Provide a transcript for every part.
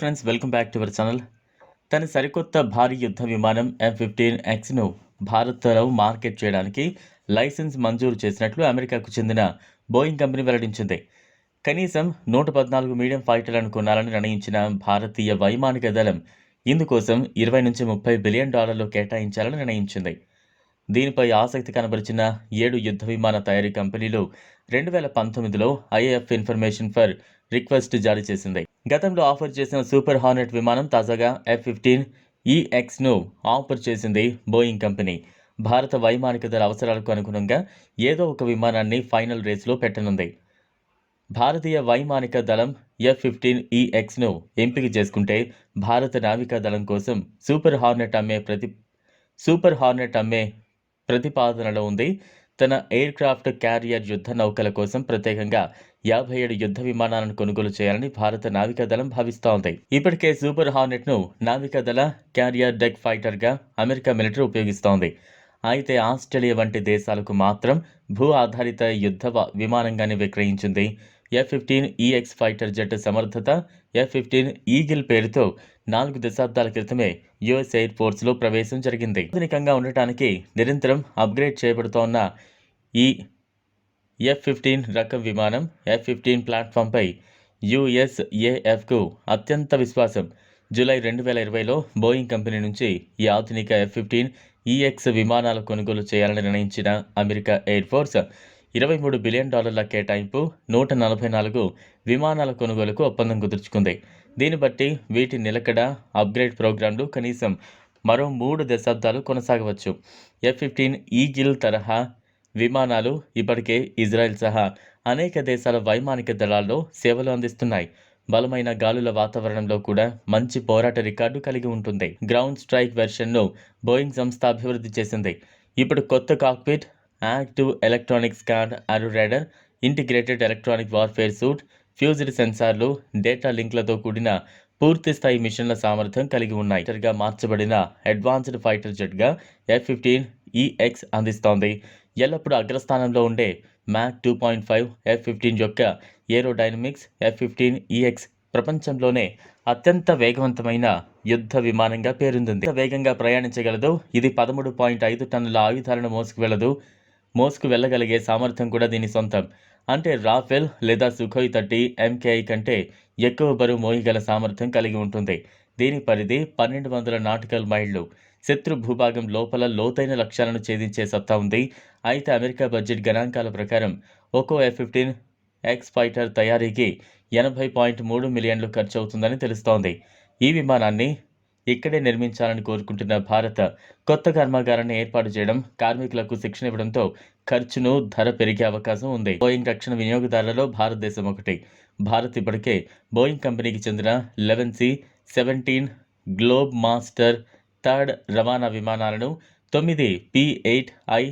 Friends welcome back to our channel తన సరికొత్త భారీ యుద్ధ విమానం ఎఫ్ ఫిఫ్టీన్ ఎక్స్ను భారత్లో మార్కెట్ చేయడానికి లైసెన్స్ మంజూరు చేసినట్లు అమెరికాకు చెందిన బోయింగ్ కంపెనీ వెల్లడించింది. కనీసం నూట పద్నాలుగు మీడియం ఫైటర్లను కొనాలని నిర్ణయించిన భారతీయ వైమానిక దళం ఇందుకోసం ఇరవై నుంచి ముప్పై బిలియన్ డాలర్లు కేటాయించాలని నిర్ణయించింది. దీనిపై ఆసక్తి కనబరిచిన ఏడు యుద్ధ విమాన తయారీ కంపెనీలు రెండు వేల పంతొమ్మిదిలో ఐఏఎఫ్ ఇన్ఫర్మేషన్ ఫర్ రిక్వెస్ట్ జారీ చేసింది. గతంలో ఆఫర్ చేసిన సూపర్ హార్నెట్ విమానం తాజాగా ఎఫ్ ఫిఫ్టీన్ ఈఎక్స్ను ఆఫర్ చేసింది బోయింగ్ కంపెనీ. భారత వైమానిక దళ అవసరాలకు అనుగుణంగా ఏదో ఒక విమానాన్ని ఫైనల్ రేసులో పెట్టనుంది. భారతీయ వైమానిక దళం ఎఫ్ ఫిఫ్టీన్ ఈఎక్స్ను ఎంపిక చేసుకుంటే భారత నావికా దళం కోసం సూపర్ హార్నెట్ అమ్మే ప్రతి సూపర్ హార్నెట్ అమ్మే ప్రతిపాదనలో ఉంది. తన ఎయిర్ క్రాఫ్ట్ క్యారియర్ యుద్ధ నౌకల కోసం ప్రత్యేకంగా యాభై ఏడు యుద్ధ విమానాలను కొనుగోలు చేయాలని భారత నావికాదళం భావిస్తోంది ఇప్పటికే సూపర్ హార్నెట్ను నావికాదళ క్యారియర్ డెక్ ఫైటర్గా అమెరికా మిలిటరీ ఉపయోగిస్తోంది అయితే ఆస్ట్రేలియా వంటి దేశాలకు మాత్రం భూ ఆధారిత యుద్ధ విమానంగానే విక్రయించింది. F fifteen EX fighter jet సమర్థత ఎఫ్ ఫిఫ్టీన్ ఈగిల్ పేరుతో నాలుగు దశాబ్దాల క్రితమే యుఎస్ ఎయిర్ ఫోర్స్లో ప్రవేశం జరిగింది. ఆధునికంగా ఉండటానికి నిరంతరం అప్గ్రేడ్ చేయబడుతోన్న ఈ ఎఫ్ ఫిఫ్టీన్ రకం విమానం ఎఫ్ ఫిఫ్టీన్ ప్లాట్ఫామ్పై యుఎస్ఏఎఫ్కు అత్యంత విశ్వాసం. జూలై రెండు వేల ఇరవైలో బోయింగ్ కంపెనీ నుంచి ఈ ఆధునిక ఎఫ్ ఫిఫ్టీన్ ఈఎక్స్ విమానాల కొనుగోలు చేయాలని నిర్ణయించిన అమెరికా ఎయిర్ ఫోర్స్ ఇరవై మూడు బిలియన్ డాలర్ల కేటాయింపు నూట నలభై నాలుగు విమానాల కొనుగోలుకు ఒప్పందం కుదుర్చుకుంది. దీన్ని బట్టి వీటి నిలకడ అప్గ్రేడ్ ప్రోగ్రాంలు కనీసం మరో మూడు దశాబ్దాలు కొనసాగవచ్చు. ఎఫ్ ఫిఫ్టీన్ ఈగిల్ తరహా విమానాలు ఇప్పటికే ఇజ్రాయెల్ సహా అనేక దేశాల వైమానిక దళాల్లో సేవలు అందిస్తున్నాయి. బలమైన గాలుల వాతావరణంలో కూడా మంచి పోరాట రికార్డు కలిగి ఉంటుంది. గ్రౌండ్ స్ట్రైక్ వెర్షన్ను బోయింగ్ సంస్థ అభివృద్ధి చేసింది. ఇప్పుడు కొత్త cockpit active electronic scan array radar integrated electronic warfare suite fused సెన్సార్లు డేటా లింక్లతో కూడిన పూర్తి స్థాయి మిషన్ల సామర్థ్యం కలిగి ఉన్నాయి. మార్చబడిన అడ్వాన్స్డ్ ఫైటర్ జెట్గా ఎఫ్ ఫిఫ్టీన్ ఈఎక్స్ అందిస్తోంది. ఎల్లప్పుడూ అగ్రస్థానంలో ఉండే Mach two point five F fifteen యొక్క ఏరోడైనమిక్స్ ఎఫ్ ఫిఫ్టీన్ ఈఎక్స్ ప్రపంచంలోనే అత్యంత వేగవంతమైన యుద్ధ విమానంగా పేరొందింది. వేగంగా ప్రయాణించగలదు ఇది పదమూడు పాయింట్ ఐదు టన్నుల ఆయుధాలను మోసుకు వెళ్ళదు మోసుకు వెళ్ళగలిగే సామర్థ్యం కూడా దీని సొంతం. అంటే రాఫెల్ లేదా సుఖోయ్ థర్టీ ఎంకేఐ కంటే ఎక్కువ బరువు మోయగల సామర్థ్యం కలిగి ఉంటుంది. దీని పరిధి పన్నెండు వందల నాటికల్ మైళ్ళు. శత్రు భూభాగం లోపల లోతైన లక్ష్యాలను ఛేదించే సత్తా ఉంది. అయితే అమెరికా బడ్జెట్ గణాంకాల ప్రకారం ఒక్కో ఎఫ్ ఫిఫ్టీన్ ఎక్స్ ఫైటర్ తయారీకి ఎనభై పాయింట్ మూడు మిలియన్లు ఖర్చు అవుతుందని తెలుస్తోంది. ఈ విమానాన్ని ఇక్కడే నిర్మించాలని కోరుకుంటున్న భారత్ కొత్త కర్మాగారాన్ని ఏర్పాటు చేయడం కార్మికులకు శిక్షణ ఇవ్వడంతో ఖర్చును ధర పెరిగే అవకాశం ఉంది. బోయింగ్ రక్షణ వినియోగదారులలో భారతదేశం ఒకటి. భారత్ ఇప్పటికే బోయింగ్ కంపెనీకి చెందిన eleven C seventeen Globemaster third రవాణా విమానాలను తొమ్మిది P eight I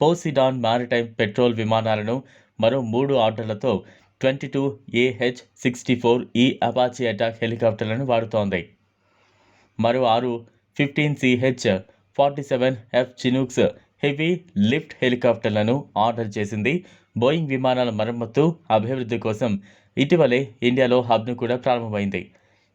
Poseidon maritime patrol విమానాలను మరో మూడు ఆర్డర్లతో twenty two AH sixty four E Apache attack హెలికాప్టర్లను వాడుతోంది. మరో ఆరు fifteen CH forty seven F Chinooks heavy lift హెలికాప్టర్లను order చేసింది. బోయింగ్ విమానాల మరమ్మతు అభివృద్ధి కోసం ఇటీవలే ఇండియాలో హబ్ను కూడా ప్రారంభమైంది.